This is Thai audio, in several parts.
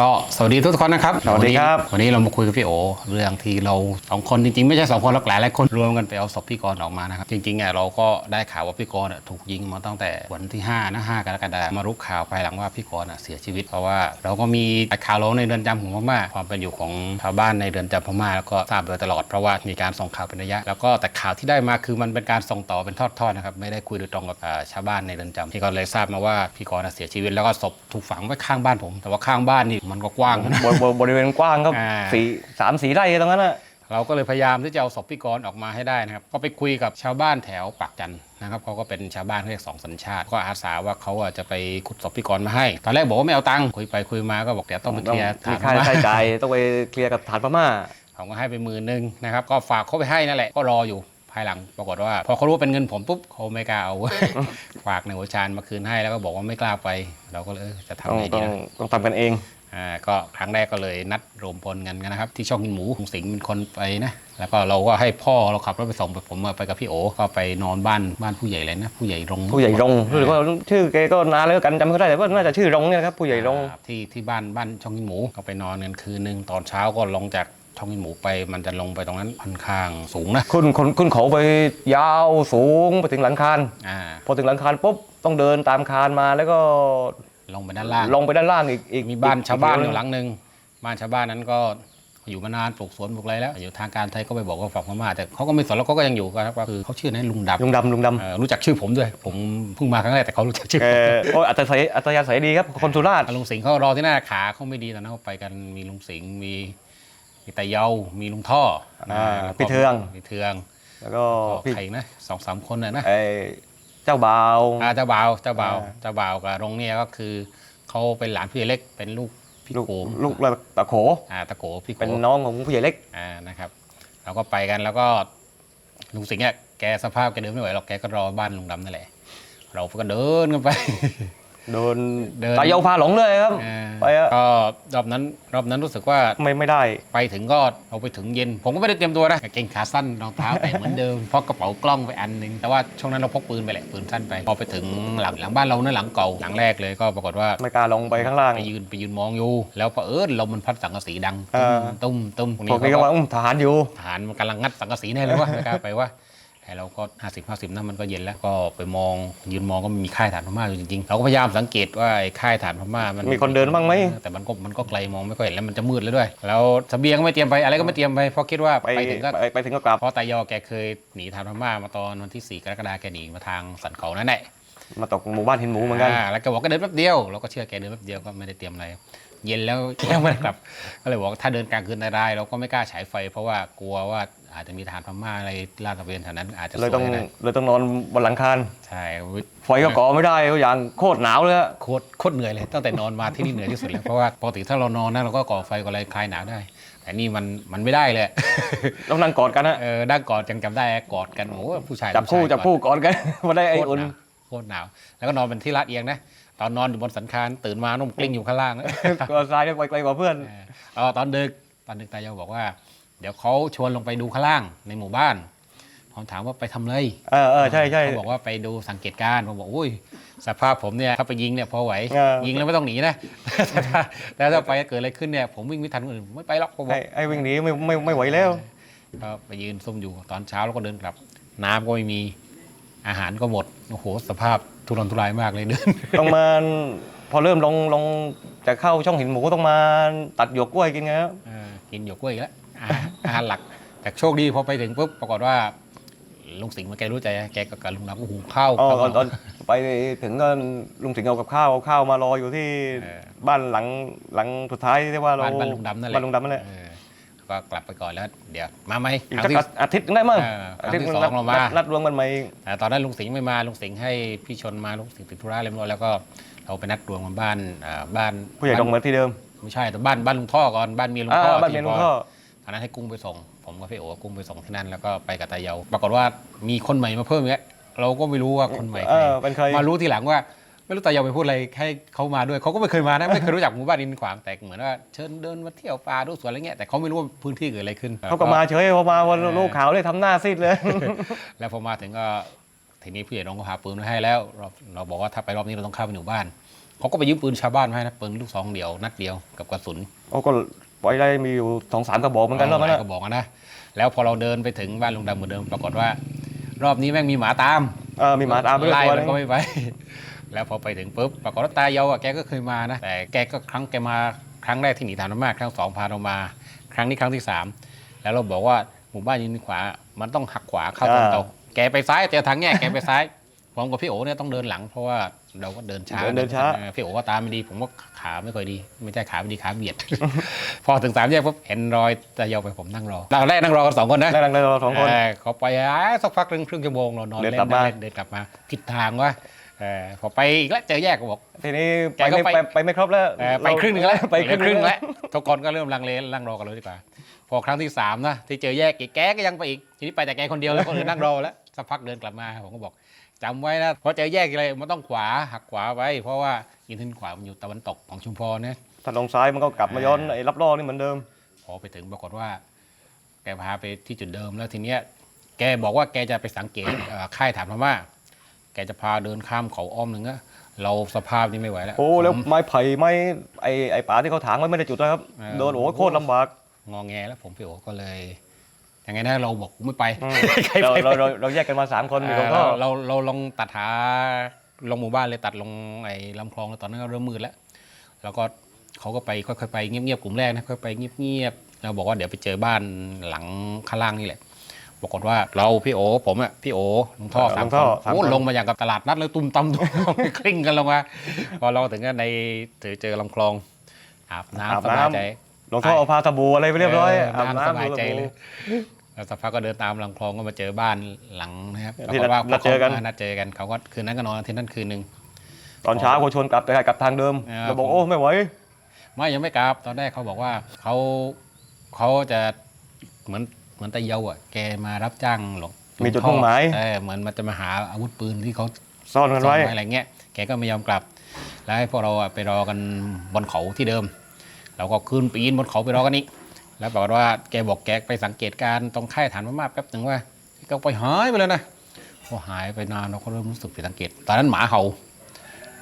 ก็สวัสดีทุกคนนะครับสวัสดีครับวันนี้วันนี้เรามาคุยกับพี่โอเรื่องที่เราสองคนจริงๆ ไม่ใช่สองคนหรอกหลายหลายคนรวมกันไปเอาศพพี่กรณ์ออกมานะครับจริงๆเนี่ยเราก็ได้ข่าวว่าพี่กรณ์อะถูกยิงมาตั้งแต่วันที่5นะ5กรกฎาคมมารู้ข่าวภายหลังว่าพี่กรณ์อะเสียชีวิตเพราะว่าเราก็มีข่าวร้องในเรือนจำของพม่าความเป็นอยู่ของชาวบ้านในเรือนจำพม่าแล้วก็ทราบโดยตลอดเพราะว่ามีการส่งข่าวเป็นระยะ แล้วก็แต่ข่าวที่ได้มาคือมันเป็นการส่งต่อเป็นทอดๆนะครับไม่ได้คุยโดยตรงกับอ่าชาวบ้านในเรือนจำที่ก็เลยทราบมาว่าพี่กรณ์อะเสียชีวิตแล้วก็ศพถูกฝังไว้ข้างบ้านผม แต่ว่าข้างบ้านนี่มันก็กว้างนะบริบริบริเวณกว้างครับอ่าสี่สามสี่ไร่ตรงนั้นน่ะเราก็เลยพยายามที่จะเอาศพพี่กรณ์ออกมาให้ได้นะครับ ก็ไปคุยกับชาวบ้านแถวปากจันทร์นะครับเขาก็เป็นชาวบ้านเรียกสองสัญชาติ ก็อาสาว่าเขาอะจะไปขุดศพพี่กรณ์มาให้ ตอนแรกบอกว่าไม่เอาตังค์คุยไปคุยมาก็บอกเดี๋ยวต้องไปเคต้องลียร์มีฐานค่าพม่าใช้จ่ายต้องไปเคลียร์กับฐานพม่าผมก็ให้ไปหมือนึงนะครับก็ฝากเขาไปให้นั่นแหละก็รออยู่ภายหลังปรากฏว่า พอเขารู้ว่าเป็นเงินผมปุ๊บเขาไม่กล้าเอาฝากในหัวชานมาคืนให้แล้วก็บอกว่าไม่กล้าไป เราก็เลยเออจะทำต้องไงต้ดีองนะต้องทำกันเอง อ่าก็ครั้งแรกก็เลยนัดรวมพลกันนะครับ ที่ช่องกินหมูคุณสิงห์เป็นคนไปนะแล้วก็เราก็ให้พ่อเราขับรถไปส่งผมมาไปกับพี่โอก็ไปนอนบ้านบ้านผู้ใหญ่เลยนะ ผู้ใหญ่รงผู้ใหญ่รงหรือว่าชื่อแกก็นานแล้วกันจำไม่ได้แต่ว่าน่าจะชื่อรงเนี่ยนะครับผู้ใหญ่รงอ่าที่ที่บ้านบ้านช่องกินหมูก็ไปนอนกันคืนนึงตอนเช้าก็ลงจากช่องกินหมูไปมันจะลงไปตรงนั้นค่อนข้างสูงนะขึ้นขึ้นขึ้นเขาไปยาวสูงไปถึงหลังคานอ่าพอถึงหลังคานปุ๊บต้องเดินตามคานมาแล้วก็ ลงไปด้านล่างลงไปด้านล่างอีกอีกมีบ้านอีกชาวบ้านอยู่กหลังหนึ่งบ้านชาวบ้านนั้นก็อยู่มานานปลูกสวนปลูกอะไรแล้วอยู่ทางการไทยก็ไปบอกว่าฝั่งพม่าแต่เขาก็ไม่สนแล้วเขาก็ยังอยู่กันครับก็คือเขาชื่อนั้นลุงดำลุงดำลุงดเอ่อรู้จักชื่อผมด้วย ผมเพิ่งมาครั้งแรกแต่เขารู้จักชื่อำแกผมโอ้ยอัตศัยอัตยาศัยดีครับคนสุราษฎร์ลุงสิงห์เขารอที่หน้าขาเขาไม่ดีตอนนั้นเขาไปกันมีลุงสิงห์มีมีตาเยา มีลุงท่ออาแล้วก็พี่เทืองพี่เทือง แล้วก็ก็พี่ใครนะสองสามคนน่ะนะไอ้ เจ้าบ่าว อ่าเจ้าบ่าวเจ้าบ่าวอ่า เจ้าบ่าวกับรงเนี่ยก็คือเขาเป็นหลานพี่เล็กเป็นลูกพี่ลูกโขมลูกตะโข อ่าตะโขพี่โขเป็นน้องของผู้ใหญ่เล็ก อ่านะครับ เราก็ไปกันแล้วก็ลุงสิงห์เนี่ยแกสภาพแกเดินไม่ไหวหรอกแกก็รอบ้านลุงดำนั่นแหละ เราก็เดินกันไป โดนเดิน ตาเยาพาหลงเลยครับ อ่าไปอะ ก็รอบนั้นรอบนั้นรู้สึกว่า ไม่ไม่ได้ ไปถึงก็เราไปถึงเย็น ผมก็ไม่ได้เตรียมตัวนะกางเกงขาสั้นรองเท้าแต่เหมือนเดิมพกกระเป๋ากล้องไปอันหนึง แต่ว่าช่วงนั้นเราพกปืนไปแหละปืนสั้นไป พอไปถึงหลังหลังบ้านเราเนี่ยหลังเก่าหลังแรกเลยก็ปรากฏว่าไม่กล้าลงไปข้างล่าง ไปยืนไปยืนมองอยู่ แล้วเผอิญลมมันพัดสังกะสีดังเออตุ้มตุ้มพวกตุ้มนี้ก็ว่าอุ้มทหารอยู่ ทหารมันกำลังงัดสังกะสีแน่เลยว่าไม่กล้าไปว่า แต่เราก็ห้าสิบห้าสิบนั่นมันก็เย็นแล้วก็ไปมองยืนมองก็มีค่ายฐานพม่าอยู่จริงๆ เราก็พยายามสังเกตว่าไอ้ค่ายฐานพม่ามันมีคนเดินบ้างไหมแต่มันก็มันก็ไกลมองไม่ค่อยเห็นแล้วมันจะมืดเลยด้วย แล้วเสบียงก็ไม่เตรียมไปอะไรก็ไม่เตรียมไปเพราะคิดว่าไปไปถึงก็ไปไปถึงก็กลับเพราะตายอแกเคยหนีทางพม่ามาตอนวันที่ 4 กรกฎาคมแกหนีมาทางสันเขานั่นแหละมาตกหมู่บ้านหินหมูเหมือนกันาแล้วแกบอกก็เดินแป๊บเดียวเราก็เชื่อแกเดินแป๊บเดียวก็ไม่ได้เตรียมอะไร เย็นแล้วยังไม่ได้กลับ ก็เลยบอกว่าถ้าเดินกลางคืนได้เราก็ไม่กล้าฉายไฟ เพราะว่ากลัวว่าอาจจะมีทหารพม่าอะไรลาดตระเวนแถวนั้นอาจจะเลยต้องสวได้เลยต้องนอนบนหลังคานใช่ไฟก็ก่อไม่ได้อย่างโคตรหนาวเลยอะโคตรโคตรเหนื่อยเลยตั้งแต่นอนมาที่นี่เหนื่อยที่สุดแล้วเพราะว่าปกติถ้าเรานอนนะเราก็ก่อไฟก่ออะไรคลายหนาวได้แต่นี่มันมันไม่ได้เลยต้องนั่งกอดกันนะเออนั่งกอดกันจำได้กอดกันโอ้โหผู้ชายจับคู่ผู้ชายจับคู่กอดกันมาได้กไอ้อดอุ่นโคตรหนาวโคตรหนาว แล้วก็นอนเป็นที่ลาดเอียงนะ ตอนนอนอยู่บนสันคานตื่นมานุ่มกลิ้งอยู่ข้างล่างนะตัวซ้ายเนี่ยไปไกลกว่าเพื่อนเออตอนดึกตอนดึกตายายบอกว่า เดี๋ยวเขาชวนลงไปดูข้างล่างในหมู่บ้านผมถามว่าไปทำอะไรเออเออใช่ใช่เขาบอกว่าไปดูสังเกตการณ์ผมบอกอุ้ยสภาพผมเนี่ยถ้าไปยิงเนี่ยพอไหวเออยิงแล้วไม่ต้องหนีนะแต่ถ้าแต่ถ้าไปเกิดอะไรขึ้นเนี่ยผมวิ่งไม่ทันคนอื่นผมไม่ไปหรอกผมบอไอ้กไอ้วิ่งหนีไม่ไม่ไม่ไหวแล้วก็ไปยืนซุ่มอยู่ตอนเช้าแล้วก็เดินกลับ น้ำก็ไม่มี อาหารก็หมดโอ้โหสภาพทุรนทุรายมากเลยเดิน ต้องมาพอเริ่มลงลงจะเข้าช่องหินหมูก็ต้องมาตัดหยวกกล้วยกินไงครับเออกินหยวกกล้วยอีกแล้วอาหาร อาหารหลัก แต่โชคดีพอไปถึงปุ๊บปรากฏว่าลุงสิงห์มันแกรู้ใจแกกับกับลุงดำก็หุงข้าวอ๋อข้าวตอนตอนไปถึงก็ลุงสิงห์เอากับข้าวเอาข้าวมารออยู่ที่เออบ้านหลังหลังสุดท้ายที่ว่าเราบ้านบ้านลุงดำนั่นแหละบ้านลุงดำนั่นแหละ เออ ก็กลับไปก่อนแล้ว เดี๋ยวมาไหมอีกครั้สังกที่อาทิตย์นึงได้มั้งเออครั้งอาทิตย์ที่นึสองเรามา นัดนัดรวมกันใหม่แต่ตอนนั้นลุงสิงห์ไม่มาลุงสิงห์ให้พี่ชนมาลุงสิงห์ติดธุระเรียบร้อยแล้วก็เราไปนัดรวมกันบ้านอ่าบ้านผู้ใหญ่ตรงเหมือนที่เดิมไม่ใช่แต่บ้านบ้านลุงท่อก่อนบ้านเมียลุงอ่าท่อบ้านเมียลุงท่อ ตอนนั้นให้กุ้งไปส่ง ผมกับพี่โอ๋กุ้งไปส่งที่นั่นแล้วก็ไปกับตาเยา ปรากฏว่ามีคนใหม่มาเพิ่มอีกแล้วเราก็ไม่รู้ว่าคนใหม่เอใครอเป็นใคร มารู้ทีหลังว่า ไม่รู้ตาเยาไปพูดอะไรให้เขามาด้วยเขาก็ไม่เคยมานะไม่เคยรู้จักหมู่บ้านอินขวางแต่เหมือนว่าเชิญเดินมาเที่ยวป่าดูสวนอะไรเงี้ยแต่เขาไม่รู้ว่าพื้นที่เกิดอะไรขึ้นเขาก็มาเฉยพอมาวันลูกขาวเลยทำหน้าซีดเลย แล้วพอมาถึงก็ทีนี้ผู้ใหญ่รงก็พาปืนมาให้แล้ว เราเราบอกว่าถ้าไปรอบนี้เราต้องเข้าไปหมู่บ้านเขาก็ไปยืมปืนชาวบ้านมาให้นะปืนลูกซองเดียวนัดเดียวกับกระสุนโอ้ก็ไว้ได้มีอยู่สองสามกระบอกเหมือนกันแล้วหมันลายนะก็บอกนะแล้วพอเราเดินไปถึงบ้านลุงดำเหมือนเดิมปรากฏว่า รอบนี้แม่งมีหมาตามเออมีหมาตามไปด้วยไล่ตัวมันึนงก็ไม่ไป แล้วพอไปถึงปุ๊บปรากฏว่าตาเยาอะแกก็เคยมานะแต่แกก็ครั้งแกมาครั้งแรกที่หนีฐานมากครั้งสองพาเรามา ครั้งนี้ครั้งที่สามแล้วเราบอกว่าหมู่บ้านอยืนขวา มันต้องหักขวาเข้าตะวันตกแกไปซ้ายเจอทางแยกแกไปซ้ายผมกับพี่โอเนี่ยต้องเดินหลังเพราะว่าเราก็เดินช้าเดินเดินช้าออพี่โอก็ตามไม่ดี ผมก็ขาไม่ค่อยดี ไม่ใช่ขาไม่ดีขาเบียด พอถึงสามแยกปุ๊บเห็นรอยตาเยาไปผมนั่งรอเราแรกนั่งรอกันสองคนนะแรกๆเลยเราสองคนเเขาไปอะสักพักหนึ่งครึ่งชั่วโมงเรานอนเดินเล่นกลับมาเล่นเดินกลับมาผิดทางวะ เออพอไปอีกแล้วเจอแยกก็บอก ทีนี้แกไปก็ไม่ไป ไปไปไม่ครบแล้วเออไปครึ่งหนึงแล้วไปครึ่งหครึ่งนึ่งแล้วทุกคนก็เริ่มลังเลนั่งรอกันเลยดีกว่า พอครั้งที่สามนะที่เจอแยกอีกแกก็ยังไปอีกทีนี้ไปแต่แกคนเดียวแล้วคนอื่นนั่งรอแล้วสักพักเดินกลับมาผมก็บอกจำไว้นะพอเจอแยกอะไรมันต้องขวาหักขวาไว้ เพราะว่าอินทนขวามันอยู่ตะวันตกของชุมพรนะ ถ้าลงซ้ายมันก็กลับมาย้อนไอ้รับล่อนี่เหมือนเดิม พอไปถึงปรากฏว่า แกพาไปที่จุดเดิมแล้วทีเนี้ยแกบอกว่าแกจะไปสังเกต เอ่อค่ายฐานพม่า แกจะพาเดินข้ามเขาอ้อมหนึ่งอะเราสภาพนี้ไม่ไหวแล้วโอ้แล้วผมไม้ไผ่ไม้ไอ้ไอ้ป่าที่เขาถางไว้ไม่ได้จุดเลยครับเออโดนโอ้โหโคตรลำบากงอแงแล้วผมพี่โอก็เลยยังไงนะเราบอกกูไม่ไปอืมใครเราไปเราเราเราแยกกันมาสามคนมีเอหลวองพ่อเราเราเราลองตัดหาลงหมู่บ้านเลยตัดลงไอ้ลำคลองแล้วตอนนั้นก็เริ่มมืดแล้ว แล้วก็เขาก็ไปค่อยๆไปเงียบๆกลุ่มแรกนะค่อยๆไปเงียบๆเราบอกว่าเดี๋ยวไปเจอบ้านหลังข้างล่างนี่แหละ ปรากฏว่าเราพี่โอผมอะพี่โอลุงท่อสามคนโอ้ลงมาอย่างกับตลาดนัดเลยตุ้มตั้มตุ้มตั้มคลิ้งกันลงมาพอเราถึงก็ในเจอเจอลำคลองอาบน้ำสบายใจหลวงพ่อเอาพาสบู่อะไรไปเรียบร้อยเออน้ำสบายใจเลยดูสบู่แล้วสักพักก็เดินตามลำคลองก็มาเจอบ้านหลังนะครับที่ปรากฏว่านัดเจอกันนัดเจอกันเขาก็คืนนั้นก็นอนที่นั่นคืนหนึ่งตอนเช้าเขาชวนกลับแต่กลับทางเดิมเออเราบอกโอ้ไม่ไหวไม่ยังไม่กลับตอนแรกเขาบอกว่าเขาเขาจะเหมือน เหมือนตะเยาอะแกมารับจ้างหลวงมีจุดมุ่งหมาย เออเหมือนมันจะมาหาอาวุธปืนที่เขาซ่อนกันซ่อนไว้ไว้อะไรเงี้ยแกก็ไม่ยอมกลับ แล้วให้พวกเราอะไปรอกันบนเขาที่เดิม เราก็ขึ้นปีนบนเขาไปรอกันอีกแล้วบอกฏว่าแกบอกแกไปสังเกตการณ์ตรงค่ายฐานพม่าแป๊บหนึ่งว่าก็ไปหายไปเลยนะพอหายไปนานเราก็เริ่มรู้สึกผิดสังเกต ตอนนั้นหมาเห่า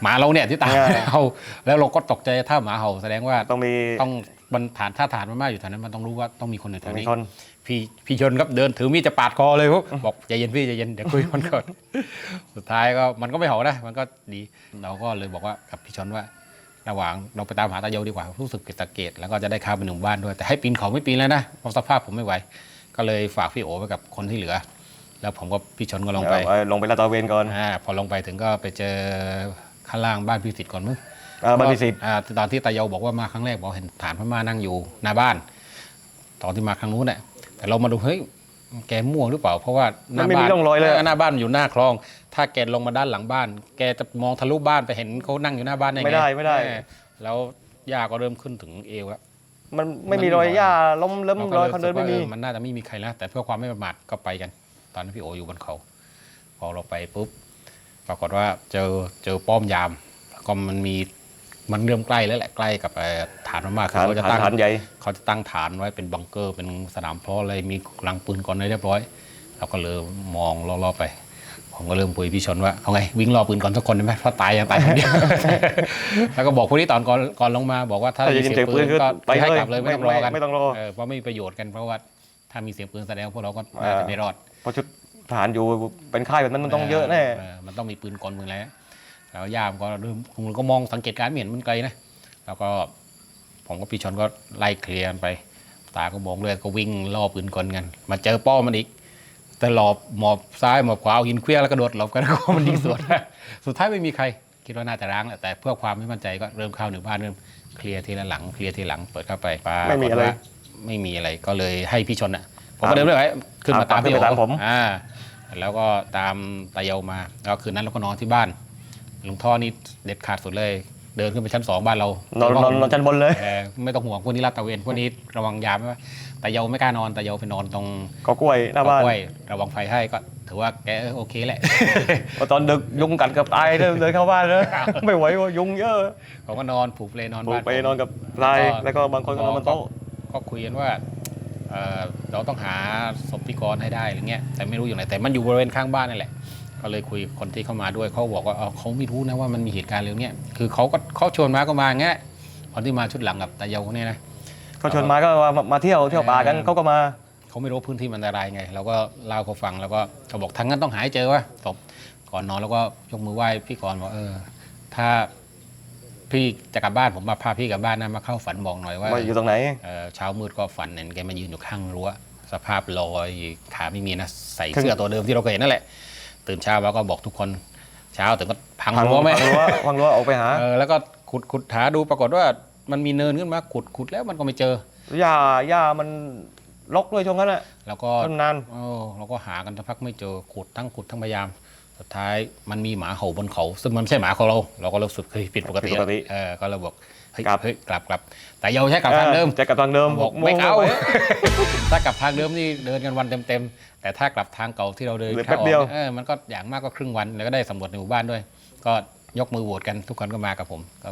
หมาเราเนี่ยที่ตามใช่เห่าแล้วเราก็ตกใจถ้าหมาเห่าแสดงว่าต้องมีต้องมันฐานถ้าฐานพม่าอยู่แถวนั้นมันต้องรู้ว่าต้องมีคนอยู่แถวมีนี้คน พี่พี่ชนครับเดินถือมีดจะปาดคอเลยครับบอกใจเย็นพี่ใจเย็นเดี๋ยวคุยกันก่อนสุดท้ายก็มันก็ไม่เห่านะมันก็ดีเราก็เลยบอกว่ากับพี่ชนว่า ระหว่างเราไปตามหาตาเยาดีกว่ารู้สึกผิดสังเกตแล้วก็จะได้เข้าไปหนึ่งบ้านด้วย แต่ให้ปีนเขาไม่ปีนแล้วนะเพราะสภาพผมไม่ไหว ก็เลยฝากพี่โอไว้กับคนที่เหลือ แล้วผมก็พี่ชนก็ลงไปเอาลงไปลาดตระเวนก่อนอ่าพอลงไปถึงก็ไปเจอข้างล่างบ้านพี่สิทธิ์ก่อนมั้งอ่าบันที่สิบอ่าตอนที่ตาเยาบอกว่ามาครั้งแรกบอกเห็นฐานพม่านั่งอยู่หน้าบ้าน ตอนที่มาครั้งนู้นเนี่ย แต่เรามาดูเฮ้ยแกมั่วหรือเปล่า เพราะว่าหมันน้าไม่บ้ามีนร่องรอยเลย หน้าบ้านอยู่หน้าคลอง ถ้าแกลงมาด้านหลังบ้าน แกจะมองทะลุบ้านไปเห็นเขานั่งอยู่หน้าบ้านได้ไงไม่ได้ไม่ได้ เออแล้วหญ้าก็เริ่มขึ้นถึงเอวแล้ว มันไม่มีรอยหญ้าล้มเล้มเราก็รอยเลยคนเดินไม่รู้มีสึกว่าเออมันน่าจะไม่มีใครแล้วแต่เพื่อความไม่ประมาทก็ไปกัน ตอนนั้นพี่โออยู่บนเขา พอเราไปปุ๊บปรากฏว่าเจอเจอป้อมยามแล้วก็มันมี มันเริ่มใกล้แล้วแหละใกล้กับเอ่อฐานมากๆคือฐานเขาจะฐานตั้งฐานใหญ่เขาจะตั้งฐานไว้เป็นบังเกอร์เป็นสนามเพาะอะไรมีลังปืนก่อนเลยเรียบร้อยเราก็เลยมองรอบๆไป ผมก็เริ่มคุยพี่ชนว่าเอาไงวิ่งรอปืนก่อนสักคนได้ไหมเพราะตายยังตายคนเดียวแล้วก็บอกพวกนี้ตอนก่อนก่อนลงมาบอกว่าถ้าถ้ามีจะยินเสียเสียงงปืปืนนคือก็ไปให้เลยกลับเลยไม่ต้องรอกันไม่ต้องรอเออเพราะไม่มีประโยชน์กันเพราะว่าถ้ามีเสียงปืนแสดงว่าพวกเราก็น่าจะไม่รอดเพราะชุดทหารอยู่เป็นค่ายแบบนั้นมันต้องเยอะแน่มันต้องมีปืนกลมือแล้ว แล้วยามก็เริ่มผมก็มองสังเกตการณ์ไม่เห็นมันไกลนะ แล้วก็ผมกับพี่ชนก็ไล่เคลียร์กันไป ตาก็มองเลยก็วิ่งล่อปืนกลกัน มาเจอป้อมมันอีกแต่หลบหมอบซ้ายหมอบขวาเอาหินเคลี้ยงแล้วกระโดดหลบกันก็มันยิงสวนสุดท้ายไม่มีใครคิดว่าน่าจะร้างแหละแต่เพื่อความไม่มั่นใจก็เริ่มเข้าหนึ่งบ้านเริ่มเคลียร์ทีละหลังเคลียร์ทีหลังเปิดเข้าไปปาไม่มีอะไรปฏว่าไม่มีอะไรก็เลยให้พี่ชนอะผมก็เดินไปไว้ขึ้นมาตาตามมขึ้นพี่ไปโอตามผมอ่าแล้วก็ตามตาเยามาแล้วคืนนั้นเราก็นอนที่บ้าน หลวงท่อนี่เด็ดขาดสุดเลย เดินขึ้นไปชั้นสองบ้านเรานอนนอนนอนชั้นบนเลยเออไม่ต้องห่วงพวกนี้ลาดตระเวนพวกนี้ระวังยามไว้ว่าแต่เยาไม่กล้านอนแต่เยาไปนอนตรงก็กล้วยหน้าบ้านกล้วยระวังไฟให้ก็ถือว่าแกเออโอเคแหละ พอตอนดึกยุงกัดเกับตายเดินเดินเข้าบ้านเลยไม่ไหวว่ายุงเยอะผมก็นอนผูกเลยนอนผมบ้านไปผมนอนกับทรายก็แล้วก็บางคนก็นอนบนโต๊ะก็คุยกันว่าเอ่อเราต้องหาศพพิกรให้ได้อะไรเงี้ยแต่ไม่รู้อยู่ไหนแต่มันอยู่บริเวณข้างบ้านนั่นแหละ ก็เลยคุยกับคนที่เข้ามาด้วยเขาบอกว่าเออเขาไม่รู้นะว่ามันมีเหตุการณ์เรื่องเนี้ยคือเขาก็เขาชวนมาก็มาอย่างเงี้ยคนที่มาชุดหลังกับตาเยาเนี่ยนะเขาชวนมาก็มามาเที่ยวเที่ยวป่ากันเออเขาก็มาเขาไม่รู้พื้นที่มันอันตรายไงเราก็เล่าเขาฟังแล้วก็เขาบอกทั้งนั้นต้องหาให้เจอวะศพก่อนนอนแล้วก็ยกมือไหว้พี่กรณ์บอกเออ ถ้าพี่จะกลับบ้านผมมาพาพี่กลับบ้านนะมาเข้าฝันบอกหน่อยว่าว่าอยู่ตรงไหน เอ่อเช้ามืดก็ฝันเห็นแกมายืนอยู่ข้างรั้วสภาพลอยขาไม่มีนะใส่ถึงเสื้อตัวเดิมที่เราเคยเห็นนั่นแหละ ตื่นเช้ามาก็บอกทุกคนเช้าถึงก็พังพังรั้วไหมพังรั้วพังรั้วออกไปหาเออแล้วก็ขุดขุดหาดูปรากฏว่ามันมีเนินขึ้นมาขุดขุดแล้วมันก็ไม่เจอหญ้าหญ้ามันรกด้วยช่วงนั้นแหละแล้วก็ ต้นนานเออเราก็หากันสักพักไม่เจอขุดทั้งขุดทั้งพยายาม สุดท้ายมันมีหมาเห่าบนเขา ซึ่งมันไม่ใช่หมาของเรา เราก็รู้สึกเฮ้ยผิดปกติผิดปกติ เออก็เลยบอกเฮ้ยกลับ เฮ้ยกลับกลับแต่เยาใช้กลับทางเดิมจะกลับทางเดิมบอกหโงไม่เอาว้ถ้ากลับทางเดิมนี่เดินกันวันเต็มๆแต่ถ้ากลับทางเก่าที่เราเดินเหลือข้าแป๊บเดียวออกนี่เออมันก็อย่างมากก็ครึ่งวันแล้วก็ได้สำรวจในหมู่บ้านด้วย ก็ยกมือโหวตกันทุกคนก็มากับผมก็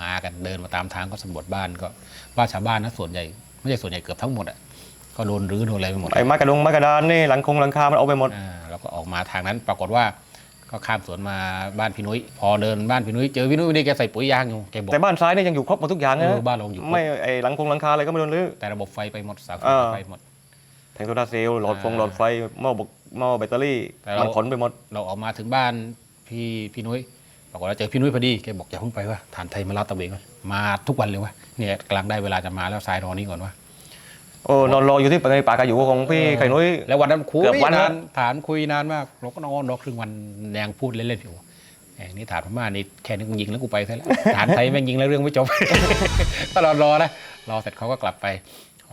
มากันเดินมาตามทางก็สำรวจบ้านก็บ้านชาวบ้านนะส่วนใหญ่ไม่ใช่ส่วนใหญ่เกือบทั้งหมดอะก็โดนรื้อโดนอะไรไปหมดไอ้ไม้กระดงไม้กระดานนี่หลังคงหลังคามันเอาไปหมดอ่าแล้วก็ออกมาทางนั้นปรากฏว่า ก็ข้ามสวนมาบ้านพี่นุ้ย พอเดินบ้านพี่นุ้ยเจอพี่นุ้ยนี่แกใส่ปุ๋ยยางอยู่แกบอกแต่บ้านซ้ายนี่ยังอยู่ครบหมดทุกอย่างเอนะอบ้านเราอยู่ครบไม่ไอ้หลังคงหลังคาอะไรก็ไม่โดนรื้อ แต่ระบบไฟไปหมดเสาไฟเออ ไปหมด แผงโซลาร์เซลล์หลอดฟงอ่าหลอดไฟหม้อบกหม้อแบตเตอรี่แต่เรามั มันขนไปหมด เราออกมาถึงบ้านพี่พี่นุ้ยปรากฏว่าเจอพี่นุ้ยพอดีแกบอกอย่าเพิ่งไปว่าฐานไทยมาลาดตระเวนก่อนมาทุกวันเลยวะเนี่ยกำลังได้เวลาจะมาแล้วทรายรอนี่ก่อนวะ โอ้นอนรออยู่ที่ในป่ากาอยู่ของพี่ไข่นุ้ย แล้ววันนั้นคุยเกือบวันนาละนฐานคุยนานมากเราก็นอนรอครึ่งวันแดงพูดเล่นๆอยู่แหมนี่ฐานพม่านี่แค่นึกยิงแล้วกูไปซะแล้ว ฐานไทยแม่งยิงแล้วเรื่องไม่จบก็รอรอนะรอเสร็จเขาก็กลับไป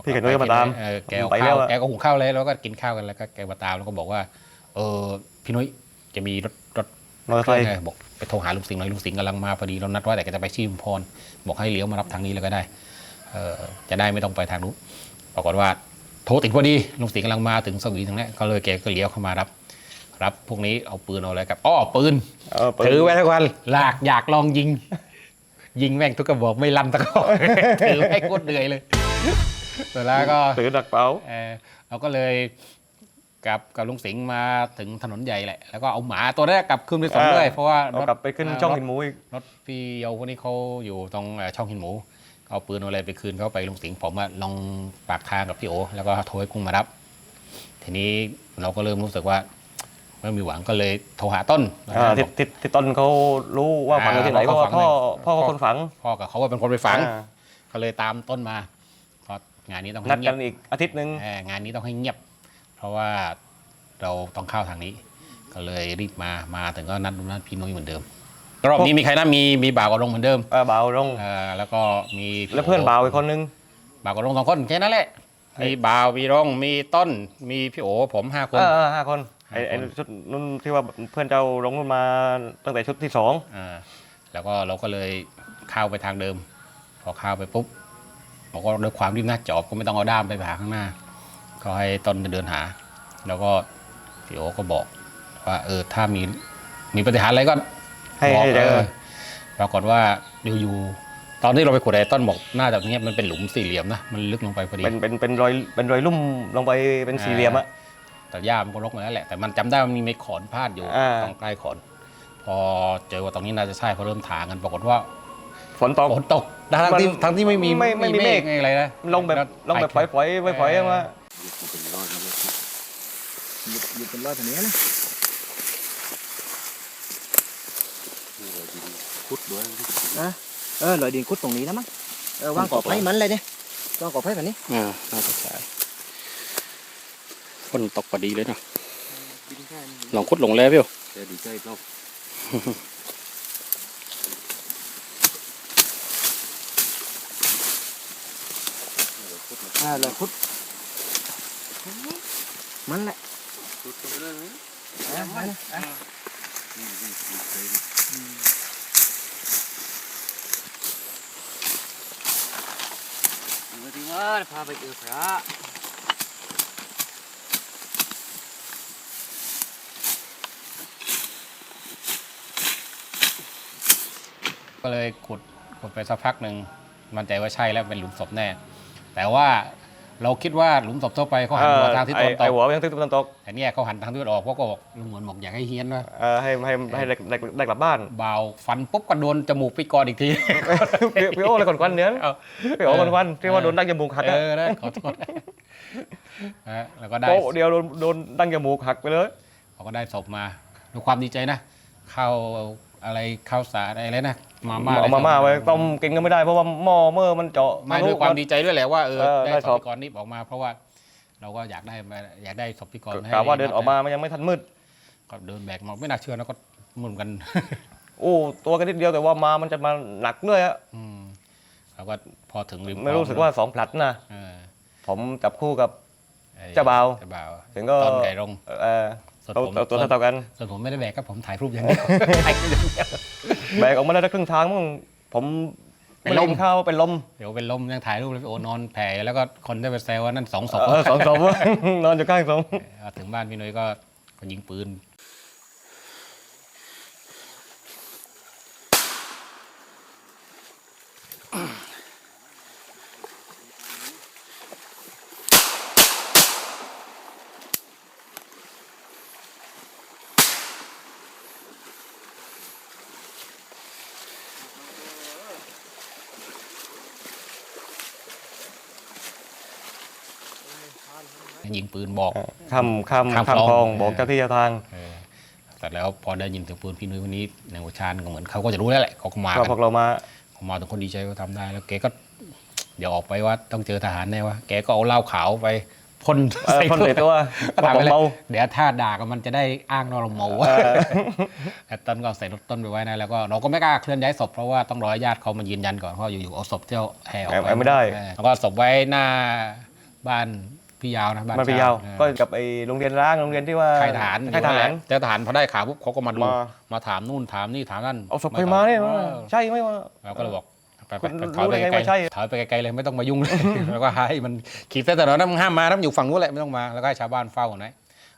พี่ไข่นุ้ยก็มาตามเออแกเอาไปแล้ข้าววอะ แกก็หุงข้าวเลยแล้วก็กินข้าวกันแล้วก็แกมาตามแล้วก็บอกว่า เออพี่นุ้ยจะมีรถรถ มอเตอร์ไซค์เออบอกไปโทรหาลุงสิงห์หน่อยลุงสิงห์กำลังมาพอดีเรานัดไว่าแต่ก็จะไปที่ชุมพร บอกให้เลี้ยวมารับทางนี้แล้วก็ได้เออจะได้ไม่ต้องไปทางนู้น ปรากฏว่าโทรติดพอดีลุงสิงห์กำลังมาถึงสวีทางนี้ก็เลยแกก็เลี้ยวเข้ามารับรับพวกนี้เอาปืนเอาอะไรกับอ้อปืนเออเปิดถือไว้ทุกวันลากอยากลองยิง ยิงแม่งทุกกระบอกไม่ลั่นตะกอนถือไม่โคตรเหนื่อยเลยเสร็จแล้วก็ถือดักเป๋าเออเราก็เลยกลับกับลุงสิงห์มาถึงถนนใหญ่แหละ แล้วก็เอาหมาตัวแรกกลับคืนไปส่งด้วยเพราะว่าเอารถกลับไปขึ้นเช่องรถหินหมูอีกรถพี่เยาพวกนี้เขาอยู่ตรงเอ่อช่องหินหมู เอาปืนเอาอะไรไปคืนเขาไปลุงสิงห์ผมอะลองปากทางกับพี่โอแล้วก็โทรให้กุ้งมารับ ทีนี้เราก็เริ่มรู้สึกว่าไม่มีหวังก็เลยโทรหาต้นอ่าที่ที่ที่ต้นเขารู้ว่าฝังอยู่ที่ไหนเพอ่าราะว่าเขาฝัพ่องในพ่อเขาคนฝัง พ่อกับเขาว่าเป็นคนไปฝังอ่าก็เลยตามต้นมาเพราะงานนี้ต้องนัให้ดเงีกัยบนอีกอาทิตย์หนึ่ง เอ่องานนี้ต้องให้เงียบ เพราะว่าเราต้องเข้าทางนี้ ก็เลยรีบมามาถึงก็นัดนัดพี่นุ้ยเหมือนเดิม รอบนี้มีใครนะมีมีบ่าวกับลงเหมือนเดิมเออเบาลงเอ่อแล้วก็มีพี่แล้วเพื่อนโเบาอีกคนนึง บ่าวกับลงสองคนแค่นั้นแหละไอ้มีบ่าวมีร่องมีต้นมีพี่โอผมห้าคน เออเออห้าคนไอ้ห้าคนไอ้ชุดนุ่นที่ว่าเพื่อนเจ้าลงนุ่นมาตั้งแต่ชุดที่สองอ่าแล้วก็เราก็เลยเข้าไปทางเดิม พอเข้าไปปุ๊บเราก็ด้วยความรีบหน้าจอบก็ไม่ต้องเอาด้ามไปหาข้างหน้า ก็ให้ต้นเดินหา แล้วก็พี่โอก็บอกว่าเออถ้ามีมีปฏิหารย์อะไรก็ ให้บอกให้เจอเออปรากฏว่าอยู่ๆตอนที่เราไปขุดไอ้ต้นบอกน่าจะเงียบมันเป็นหลุมสี่เหลี่ยมนะมันลึกลงไปพอดีเป็นเป็นเป็นรอยเป็นรอยลุ่มลงไปเป็นสี่เหลี่ยมอะแต่หญ้ามันก็รกมาแล้วแหละแต่มันจำได้ว่ามันมีไม้ขอนพาดอยู่อ่าตรงใกล้ขอน พอเจอว่าตรงนี้น่าจะใช่พอเริ่มถางกันปรากฏว่าฝนตกฝนตกทั้งที่มันทั้งที่ไม่มีไม่ไม่มีเมฆไม่อะไรนะลงแบบลงแบบฝอยฝอยฝอยฝอยๆมาหยุดหยุดเป็นร้อยแถวนี้นะ คุดด้วยเออลอยดินคุดตรงนี้แล้วมั้งเออวางกรอบไผ่มันเลยเนี่ยวางกรอบไผ่แบบนี้อ่าน่าจะใช่ฝนตกพอดีเลยเนาะลองคุดลงแล้วพี่ดีใจเราอ่าลอยคุด มันแหละอะมันอะ Thì ngơ, pha bịch được ra. ก็เลยขุดขุดไปสักพักหนึ่งมั่นใจว่าใช่แล้วเป็นหลุมศพแน่ แต่ว่า เราคิดว่าหลุมศพทั่วไปเขาหันหัวทางทิศไอ้ตะวันตไอ้กหัวไปทางทิศตะวันตกแต่เนี่ยเขาหันทางทิศตะวันออกเพราะก็บอกลุงเหมือนบอกอยากให้เฮี้ยนว่าเออให้ให้ให้ได้ได้ได้กลับบ้านเบาฟันปุ๊บก็โดนจมูกพี่กรณ์อีกทีพี่พี่โอ้เลยก่อนควันเนี้ยเอาพี่โอ้ก่อนควันที่ว่าโดนดั้งจมูกหักเออะอนะขอโทษนะแล้วก็ได้โป๊ะเดียวโดนโดนดั้งจมูกหักไปเลยเขาก็ได้ศพมาด้วยความดีใจนะข้าว อะไรข้าวสารอะไรนะมาม่าเอามาม่าไว้ต้มกินก็ไม่ได้เพราะว่าหม้อเมื่อมันเจาะไม่ทะลุด้วยความดีใจด้วยแหละว่าเออเออได้ได้ศศพพพี่กรณ์นี่ออกมาเพราะว่าเราก็อยากได้มาอยากได้ศพพี่กรณ์ให้กะว่าเดินออกมามันยังไม่ทันมืดก็เดินแบกมาไม่น่าเชื่อนะก็หมุนกัน โอ้ตัวกันนิดเดียวแต่ว่ามามันจะมาหนักเลยอะอืมแล้วก็พอถึงริมไม่รู้สึกว่าสองผลัดนะเออผมจับคู่กับไอ้เจ้าบ่าวเจ้าบ่าวถึงก็ตอนไก่ลงเออ ส่วนตัวผมตัวตัวส่วนเท่าๆกันส่วนผมไม่ได้แบกก็ผมถ่ายรูปอย่างเดียวถ่ายรูปอย่างเดียว แบกออกมาได้สักครึ่งทางมั้งผมเป็นไม่ลลมมข้าวเป็นลมเดี๋ยวเป็นลมยังถ่ายรูปเลยพี่โอนอนแผ่แล้วก็คนได้ไปแซวว่านั่นสองศพเออสองศพนอนอยู่ข้างศพเออถึงบ้านพี่นุ้ยก็ก็ยิงปืน ยิงปืนบอก ข้ามข้ามข้ามข้ามคลองคลองเออบอกเจ้าที่เจ้าทาง เออแต่แล้วพอได้ยินเสียงปืนพี่นุ้ยวันนี้ในหัวชาญก็เหมือนเขาก็จะรู้แล้วแหละเขาก็มาก็กันพวกเรามาเขามาถึงคนดีใจก็ทำได้ แล้วแกก็เดี๋ยวออกไปว่าต้องเจอทหารแน่วะแกก็เอาเหล้าขาวไปพ่นเออคนใส่ตัวก็บถามอกไปเลยเบาเดี๋ยวถ้าด่ากันมันจะได้อ้างว่าเราเมาเออ แต่ต้นก็ใส่รถต้นไปไว้นะแล้วก็เราก็ไม่กล้าเคลื่อนย้ายศพเพราะว่าต้องรอให้ญาติเขามายืนยันก่อนเพราะอยู่ๆเอาศพเที่ยวแห่ออกแอบไปแอบไม่ได้ เออแล้วก็ศพไว้หน้าบ้าน พี่ยาวนะบ้านมันไปยาวเออก็กับไอ้โรงเรียนร้างโรงเรียนที่ว่าค่ายทหารค่ายทหารเจ้าทหารพอได้ข่าวปุ๊บเขาก็มาดูมา มาถามนู่นถามนี่ถามนั่นเอาศพใครมาเนี่ยออใช่ไหมวะ เราก็เลยบอกไปไปไปถอยไปรู้ได้ไงไกลว่าใช่ ๆถอยไปไกลๆเลยไม่ต้องมายุ่งเลย แล้วก็ให้มันขีดเส้นแต่เรานะมึงห้ามมานะมึงอยู่ฝั่งนู้นแหละไม่ต้องมาแล้วก็ให้ชาวบ้านเฝ้าก่อนนะ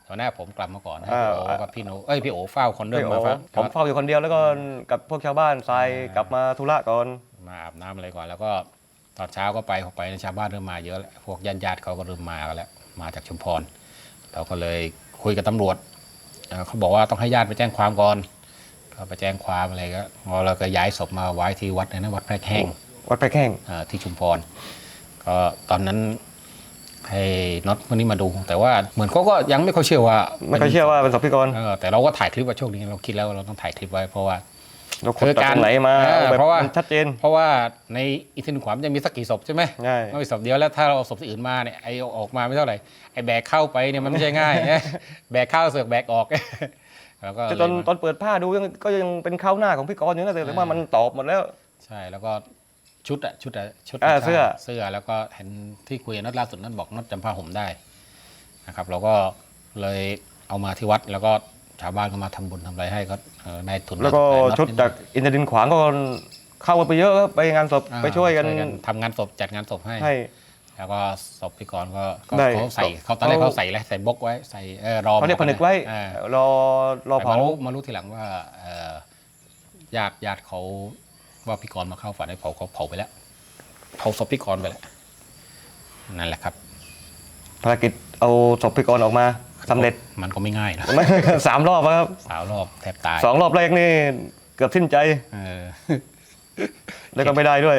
ตอนแรกผมกลับมาก่อนให้พี่โอกับพี่โนเอ้ยพี่โอเฝ้าคนเดิมมาเฝ้า ผมเฝ้าอยู่คนเดียวแล้วก็กับพวกชาวบ้านทรายกลับมาธุระก่อน มาอาบน้ำอะไรก่อนแล้วก็ ตอนเช้าก็ไปพอไปชาวบ้านเริ่มมาเยอะแล้วพวกญาติญาติๆเขาก็เริ่มมากันแล้วมาจากชุมพร เราก็เลยคุยกับตำรวจเอ่อเขาบอกว่าต้องให้ญาติไปแจ้งความก่อนก็ไปแจ้งความอะไรก็เราก็ย้ายศพมาไว้ที่วัดนะวัดแพรกแห้งวัดไปแข้งเอ่อที่ชุมพร ก็ตอนนั้นให้น็อตคนนี้มาดู แต่ว่าเหมือนเขาก็ยังไม่ค่อยเชื่อว่า ไม่ค่อยเชื่อว่าเป็นศพพี่กรณ์เออแต่เราก็ถ่ายคลิปไว้โชคดีเราคิดแล้วว่าเราต้องถ่ายคลิปไว้เพราะว่า เราขุดคือจากการตรงไหนมาเออแบบเพราะว่ามันชัดเจน เพราะว่าในอินทนิขวามนจะมีสักกี่ศพใช่ไหมใช่ ไม่มีศพเดียวแล้วถ้าเราเอาศพที่อื่นมาเนี่ยไอเอาออกมาไม่เท่าไหร่ไอแบกเข้าไปเนี่ยมันไม่ใช่ง่ายนะแบกเข้าเสือกแบกออกแล้วก็แต่ตอนเลยมาตอนเปิดผ้าดูยังก็ยังเป็นข้าวหน้าของพี่กรณ์อยู่นะแต่แต่ว่ามันตอบหมดแล้ว ใช่แล้วก็ชุดอะชุดอะชุดอ่าเสื้อ เสื้อแล้วก็เห็นที่คุยกับน็อตล่าสุดนั้นบอกน็อตจำผ้าห่มได้นะครับเราก็เลยเอามาที่วัดแล้วก็ ชาวบ้านก็มาทำบุญทำอะไรให้ก็เอ่อได้ทุนแล้วก็มาน็อตชุดจากอินเตอร์ดินขวางก็เข้าไปเยอะครับไปงานศพอ่าไปช่วยกันทำงานศพจัดงานศพให้ ให้ แล้วก็ศพพี่กรณ์ก็ก็ได้เขาใส่เขาตอนแรกเขาใส่อะไรใส่บกไว้ใส่เออรอเขาเรียกผนึกไว้อ่ารอรอแต่เผา มารู้มารู้ทีหลังว่าเอ่อญาติญาติเขาว่าพี่กรณ์มาเข้าฝันให้เผาเขาเผาไปแล้วเผาศพพี่กรณ์ไปแล้วนั่นแหละครับ ภารกิจเอาศพพี่กรณ์ออกมา สำเร็จ มันก็ไม่ง่ายนะ สามรอบครับสาวรอบแทบตายสองรอบแรกนี่เกือบสิ้นใจ เออแล้วก็ไม่ได้ด้วย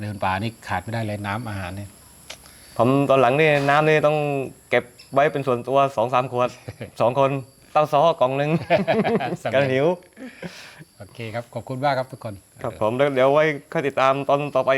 เดินป่านี่ขาดไม่ได้เลยน้ำอาหารเนี่ย ผมตอนหลังนี่น้ำนี่ต้องเก็บไว้เป็นส่วนตัวสองสามขวด สองคนเต้าซ้อกล่องหนึ่งสำกันเร็จหิว โอเคครับ ขอบคุณมากครับทุกคน ครับผมแล้วเดี๋ยวไว้ค่อยติดตามตอนต่อไป